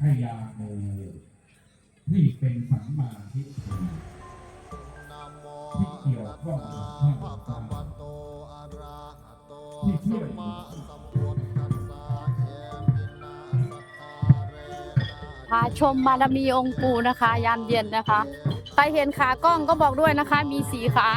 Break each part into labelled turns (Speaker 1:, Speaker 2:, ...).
Speaker 1: พยาโมที่เป็นสัมมาทิฏฐิ
Speaker 2: นโม
Speaker 1: ที่เกี่ยวข้องกับท่าน
Speaker 2: ภะควะโตอะระหะโต
Speaker 1: ที่ช่
Speaker 2: สั
Speaker 1: วย
Speaker 2: มาสัมพุทธัสสชินาสคาเรนะ
Speaker 3: พาชมบารมีองค์ปูนะคะ ยามเย็นนะคะ ใครเห็นขากล้องก็บอกด้วยนะคะ มีสีขา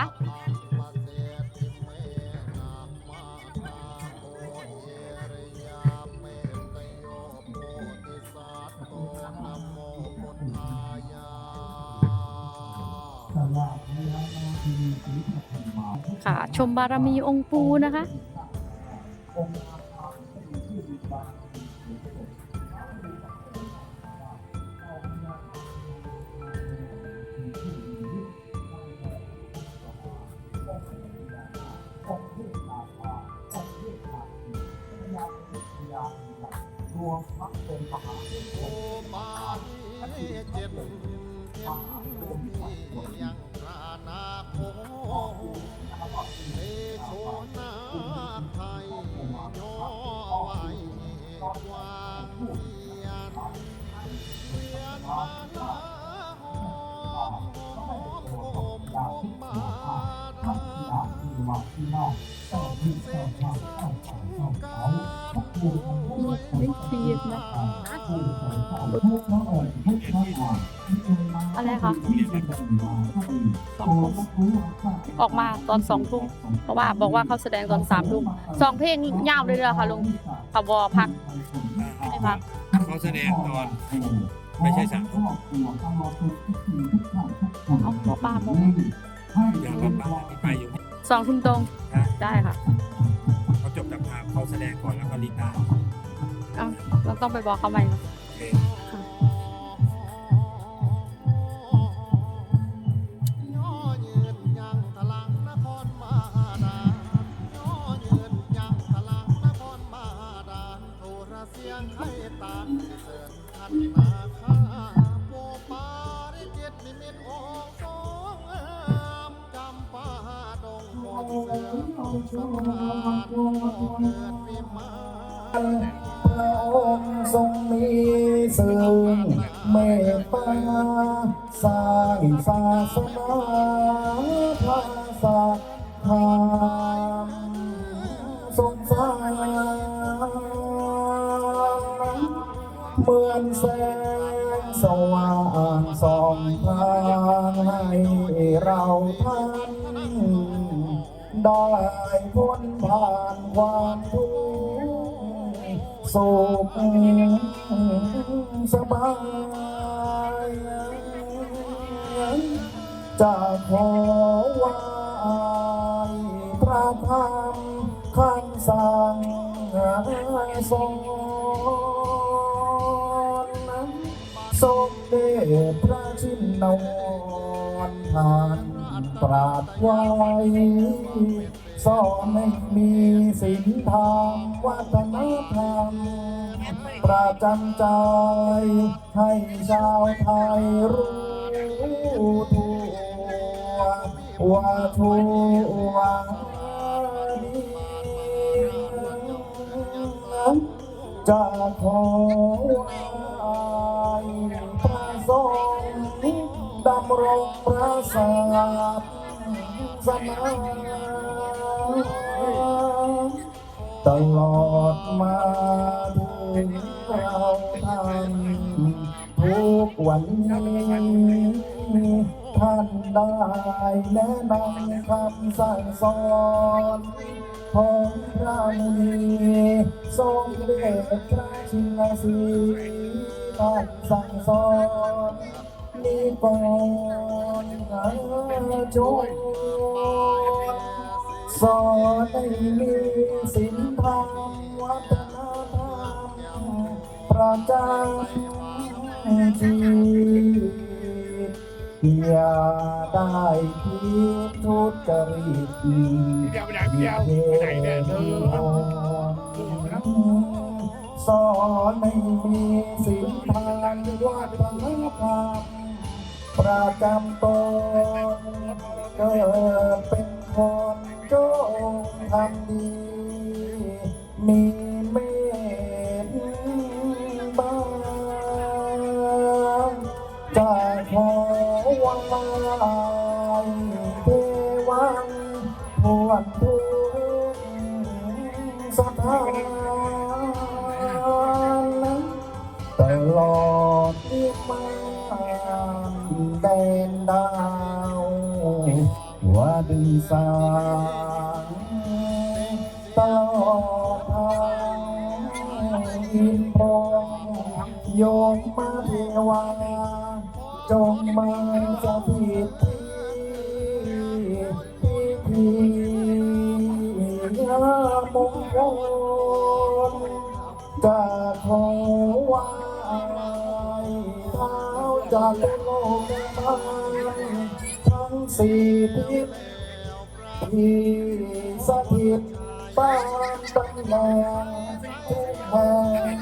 Speaker 3: ค่ะ ชมบารมีองค์ปูนะคะ
Speaker 1: องค์อาภาเป็นผู้มีบารวมทั้งเป็นมหา
Speaker 2: โอปาณิเจ็ดเจ็ด ความเพียรเวียนมาลาหอมหอมโอมโอมมาดา
Speaker 1: ที่วัดที่นอกต้องที่เจ้าข้าเจ้าเขาเจ้าเขาผู้ทำผู้
Speaker 3: ไม่เสียดนะ
Speaker 1: ผู้สอนสอนทุกน้องอ่อนทุกน้อง อ่อน
Speaker 3: อะไรคะ
Speaker 1: ที่เป็นแบบมาที่โตมาคุ้ม
Speaker 3: ออกมาตอนสองทุ่มเพราะว่าบอกว่าเขาแสดงตอนสามทุ่มสองเพลงยาวเลยเด้อค่ะลุงขบอพักไม่พัก
Speaker 4: เขาแสดงตอนไม่ใช่สามทุ่ม
Speaker 3: เอาบอกป้าบอก
Speaker 4: อยากรับบ้านที่ไปอยู่
Speaker 3: สองทุ่มตรง
Speaker 4: นะ
Speaker 3: ได้ค่ะ
Speaker 4: เขาจบจากพามเขาแสดงก่อนแล้วก็ลิต้า
Speaker 3: เอาเราต้องไปบอกเขาใหม่
Speaker 2: พระ
Speaker 5: องค์ทรงมีซึ่งเมตตาสร้างศาสนาพระศาสนาทรงสร้างเหมือนแสงสว่างส่องทางให้เราท่าน ได้พ้นผ่านความทุกข์สุขสบายจะขอไหวาพระธรรมคำสั่งสอนทรงเดชพระชินวนผ่าน ตราดไว้สอนให้มีศีลธรรมวัฒนธรรมประจำใจให้ชาวไทยรู้ทั่วว่าทั่วดีจะขอไหว้พระสงฆ์ ดำรงพระศาสนาตลอดมาถึงเราท่านทุกวันนี้ท่านได้แนะนำคำสั่งสอนของพระมุนีทรงเดชพระชินสีท่านสั่งสอน มีก่อนอาจนสอนให้มีศีลธรรมวัฒนธรรมประจำชีวิตอย่าได้คิดทุจริต
Speaker 4: เดี๋ยวไปไหนเดียวไหนเนี่ยเออ
Speaker 5: สอนให้มีศีลธรรมวัฒนธรรม ประจำตนเกิดเป็นคนจงทำดี มีเมตตางจะขอวันไายเทวันพวนทุกสถานตลอดที่มา แดนดาวว่าดึงสางตลอดทางอินทองโยมมาเทวาจงมาสถิตที่ที่งามงคลจะขอไวา จากโลกบาลทั้งสี่ทิศที่สถิตบ้านตำแหน่งทุกแห่ง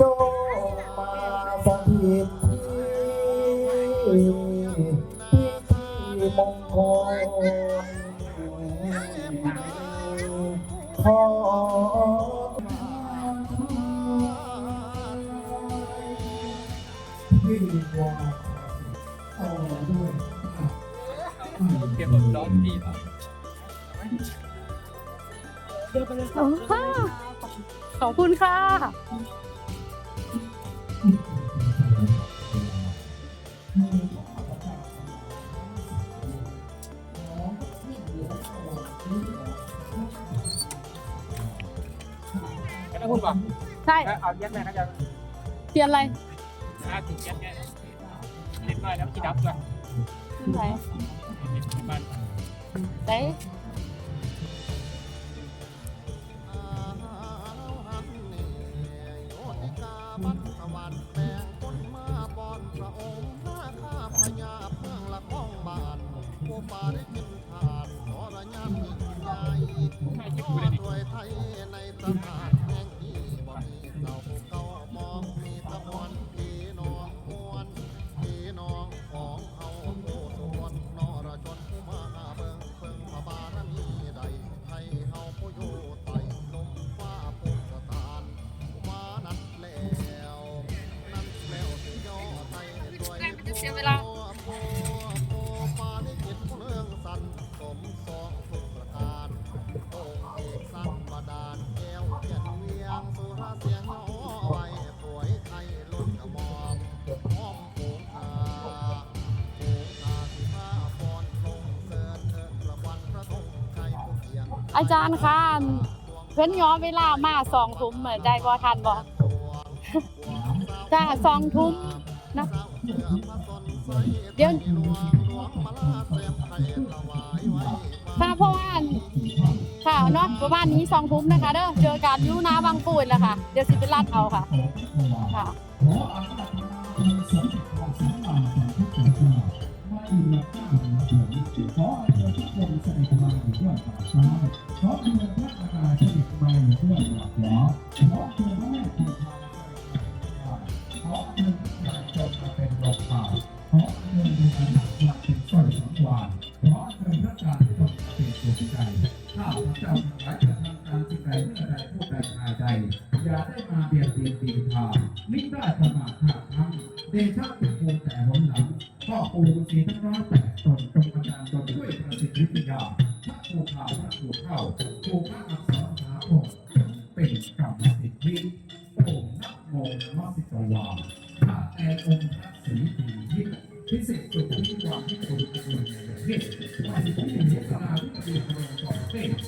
Speaker 5: จงมาสถิตที่ที่ที่มงคลขอ
Speaker 1: ว่าต่อด้วย
Speaker 4: เก็บแบบร้อนดี
Speaker 3: ขอบคุณค่ะ
Speaker 4: แล้วคุณบอก
Speaker 3: ใช่
Speaker 4: เอาเย็ดเลยนะจ๊ะ
Speaker 3: เปลี่ยนอะไร
Speaker 4: ถ้าถึงเย็ดเนี่ยเล็กน้อยแล้วกี่ดับก่อน
Speaker 3: ขึ้นไหน
Speaker 4: มัน
Speaker 3: ไหน
Speaker 2: บัตสวรรค์แปลงคนมาบอนพระองค์หน้านผู้ป่ กระหมอมห้อมโผงคาโผงคาสิผ้าฟอนลงเสิร์นเถิดประวันพระธงชัยผู้เกียรติ
Speaker 3: อาจารย์คะเพิ่นย้อนเวลามาสองทุ่มเหมือนใจบ่ทันบ่จ้าสองทุ่มนะ เดี๋ยวค่ะเพราะว่าค่ะเนาะประมาณนี้สองทุ่มนะคะ เด้อเจอกันยูนาบางปูนแล้วค่ะ เดี๋ยวสิไปรัดเอาค่ะ ค่ะ
Speaker 1: ขออาราธนาคุณสมจิตของสาราของทุกเจ้ามาอินละข้าหนึ่งเถิดขอาเชิญทุกคนเสด็จมาอยู่ด้วยปากซ้ายขอเชิญพระอาณาเสด็จมาอยู่ด้วยปากขวาขอาได้มาเบียดเบียนตีทามิได้ประมาทขาดทั้งเดชะเป็นภูมิแต่หนหลังก็ปูสีทั้งร้อยแปดตนจงบันดาลตนด้วยประสิทธิวิทยาพระภูเขาพระภูเข้าภูพระอักษรหาองค์เป็นกรรมสิทธิโอมนะโมนมัสสิวาพระแอองค์พระศรีปีทิพิเศษจุดที่วางที่ตัวตัวในประเทศว่าสิทธิเป็นเจตนาที่เปฏิบัติต่อประเทศสุรศักดิ์